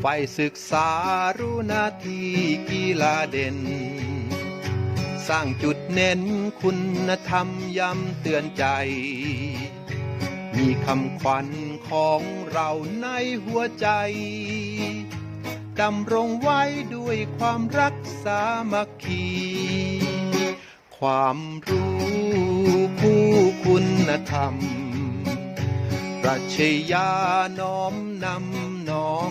ไฟศึกษารู้นาทีกีฬาเด่น สร้างจุดเน้นคุณธรรมย้ำเตือนใจ มีคำขวัญของเราในหัวใจ ดำรงไว้ด้วยความรักสามัคคี ความรู้คู่คุณธรรมปรัชญาน้อมนำน้อง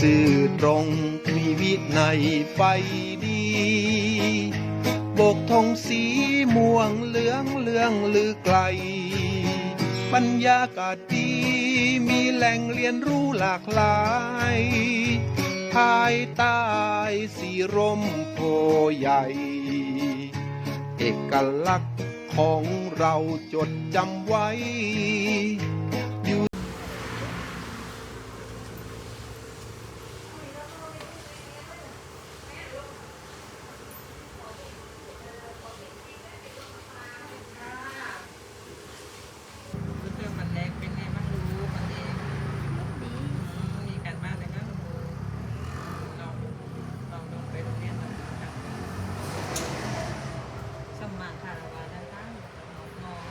สื่อตรงมีวินัยไฟดี บกธงสีม่วงเหลืองเหลืองลือไกล บรรยากาศดีมีแหล่งเรียนรู้หลากหลาย ภายใต้สีร่มโพใหญ่ เอกลักษณ์ของเราจดจำไว้ เรื่องมันแรงเป็นไงมันรู้มันเองมีการบ้านอะไรบ้างลองลองลงไปโรงเรียนนะครับสมมาคารวะนะคะน้อง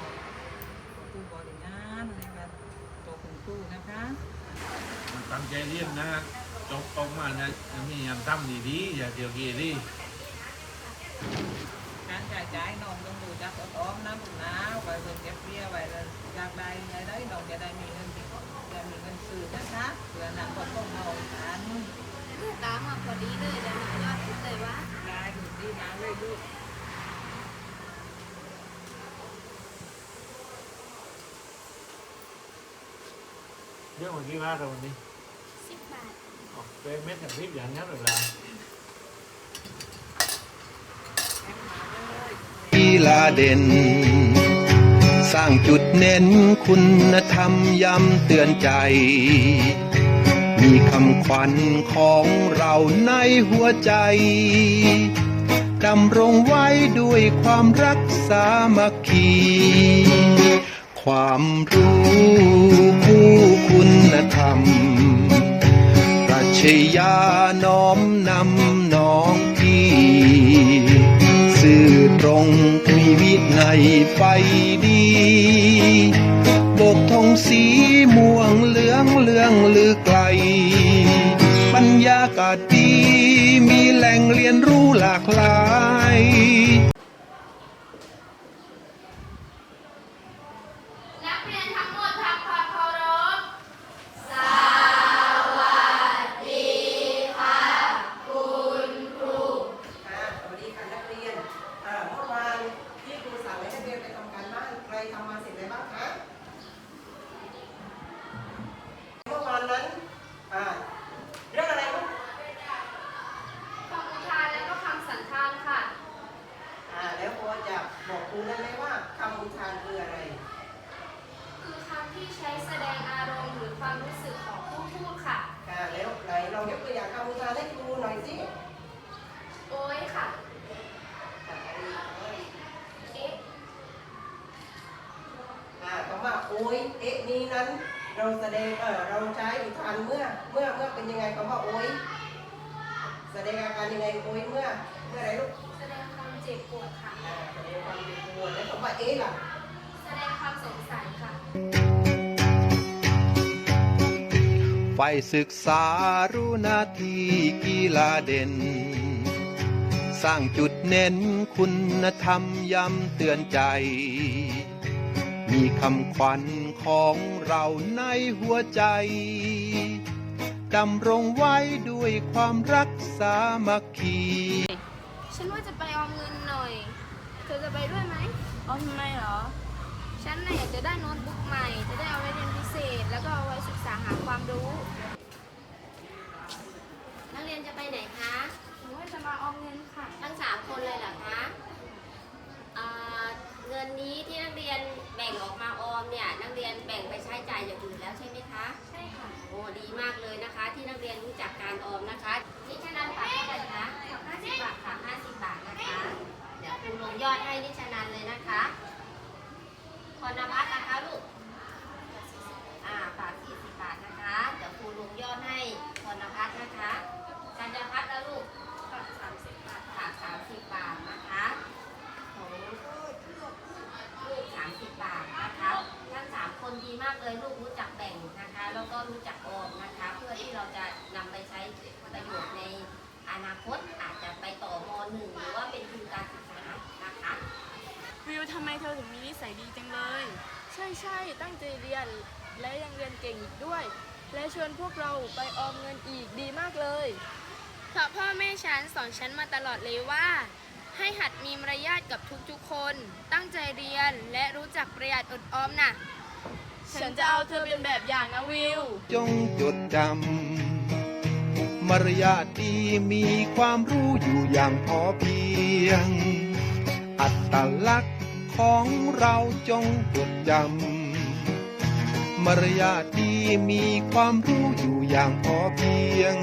ผู้บริหารในวันตัว คุณครูนะคะตั้งใจเรียนนะจบออกมานะมียามทำดีๆอย่าเดียวกีดีการจ่ายจ่ายน้องต้องดูจักออมน้ำผุนน้าไว้เงินเก็บเบี้ยไว้แล้วอยากได้ไงได้น้องจะได้มีเงินที่จะมีเงินซื้อนะคะเพื่ออนาคตของน้องอัน ลูกตามมาพอดีเลยเดี๋ยวหนูยอดคิดเลยว่า ได้ดูดีนะเว้ยลูก เรื่องวันที่ว่าเราวันนี้สิบบาทออกเป็นเม็ดกับพริบอย่างนั้นหรือเปล่า กีฬาเด่น สร้างจุดเน้นคุณธรรมย้ำเตือนใจ มีคำขวัญของเราในหัวใจ ดำรงไว้ด้วยความรักสามัคคี ความรู้คู่ ธรรมปรัชญาน้อมนำน้องพี่สื่อตรงมีวินัยไฟดีบกธงสีม่วงเหลืองเหลืองลือไกลบรรยากาศดีมีแหล่งเรียนรู้หลากหลาย นักเรียนทั้งหมดทำความเคารพ ค่ะสวัสดีค่ะนักเรียนอ่าเมื่อวานที่ครูสั่งให้นักเรียนไปทำการบ้าน ใครทำมาเสร็จแล้วบ้างคะ เมื่อวานนั้นอ่าเรื่องอะไรลูก คำอุทานและก็คำสันธานค่ะ อ่าแล้วพอจะ บอกครูได้ไหมว่าคำอุทานคืออะไร คือคำที่ใช้แสดงอารมณ์หรือความรู้สึกของผู้พูดค่ะ ค่ะแล้วไหนลองยกตัวอย่างคำอุทานให้ครูหน่อยสิโอ้ยค่ะ ค่ะอันนี้เอ๊ะอ่าคำว่าโอ้ยเอ๊ะนี้นั้น เราแสดงเออเราใช้อุทานเมื่อเมื่อเมื่อเป็นยังไงคำว่าโอ้ยแสดงอาการยังไงโอ้ยเมื่อเมื่ออะไรลูกแสดงความ เจ็บปวดค่ะอ่าแสดงความเจ็บปวดแล้วคำว่าเอ๊ะล่ะ แสดงความสงสัยค่ะ ไฟศึกษารู้หนาทีกีฬาเด่น สร้างจุดเน้นคุณธรรมย้ำเตือนใจ มีคำขวัญของเราในหัวใจ ดำรงไว้ด้วยความรักสามัคคี ฉันว่าจะไปออมเงินหน่อย เธอจะไปด้วยไหมออมทำไมเหรอ ฉันน่ะอยากจะได้โน้ตบุ๊กใหม่ จะได้เอาไว้เรียนพิเศษ แล้วก็เอาไว้ศึกษาหาความรู้ นักเรียนจะไปไหนคะหนูว่าจะมาออมเงินค่ะ ทั้งสามคนเลยเหรอคะเอ่อเงินนี้ที่นักเรียนแบ่งออกมาออมเนี่ยนักเรียนแบ่งไปใช้จ่ายอย่างอื่นแล้วใช่ไหมคะ ใช่ค่ะ โอ้ดีมากเลยนะคะ ที่นักเรียนรู้จักการออมนะคะนิชนันฝากเท่าไหร่คะ 50 บาทค่ะ50 บาทนะคะ เดี๋ยวคุณลงยอดให้นิชนันเลยนะคะคอนภัสนะคะลูก อ่าฝาก40 บาทนะคะ เดี๋ยวครูลงยอดให้คอนภัสนะคะจันญพัฒน์นะลูกฝาก30 บาทฝาก30 บาทนะคะของลูก30 บาทนะคะทั้ง3คนดีมากเลยลูกรู้จักแบ่งนะคะ แล้วก็รู้จักออมนะคะ เพื่อที่เราจะนำไปใช้ประโยชน์ในอนาคต ทำไมเธอถึงมีนิสัยดีจังเลย ใช่ใช่ตั้งใจเรียนและยังเรียนเก่งอีกด้วย และชวนพวกเราไปออมเงินอีกดีมากเลย เพราะพ่อแม่ฉันสอนฉันมาตลอดเลยว่า ให้หัดมีมารยาทกับทุกๆคน ตั้งใจเรียนและรู้จักประหยัดอดออมน่ะ ฉันจะเอาเธอเป็นแบบอย่างนะวิว จงจดจำมารยาทดีมีความรู้อยู่อย่างพอเพียง อัตลักษณ์ ของเราจงจดจำมารยาทดีมีความรู้อยู่อย่างพอเพียง